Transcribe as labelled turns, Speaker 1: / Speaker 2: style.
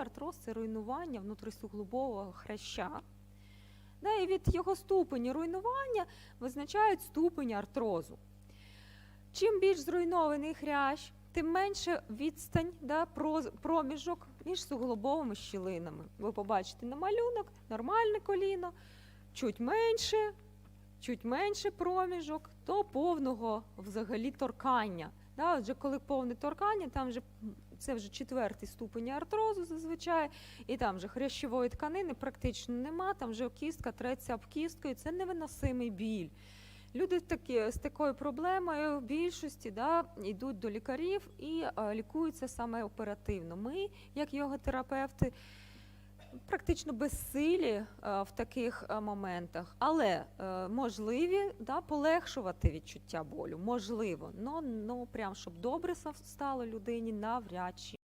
Speaker 1: Артроз це руйнування внутрисуглобового хряща. Да, і від його ступені руйнування визначають ступень артрозу. Чим більш зруйнований хрящ, тим менше відстань, да, проміжок між суглобовими щілинами. Ви побачите на малюнок, нормальне коліно, чуть менше, чуть менше проміжок до повного взагалі торкання. Да, отже, коли повне торкання, там вже це вже четвертий ступень артрозу зазвичай, і там вже хрящової тканини практично нема, там вже кістка треться об кістку, і це невиносимий біль. Люди такі, з такою проблемою в більшості да, йдуть до лікарів і е, лікуються саме оперативно. Ми, як йоготерапевти, практично безсилі е, в таких е, моментах, але е, можливі да, полегшувати відчуття болю. Можливо, но, ну прям щоб добре стало людині навряд чи.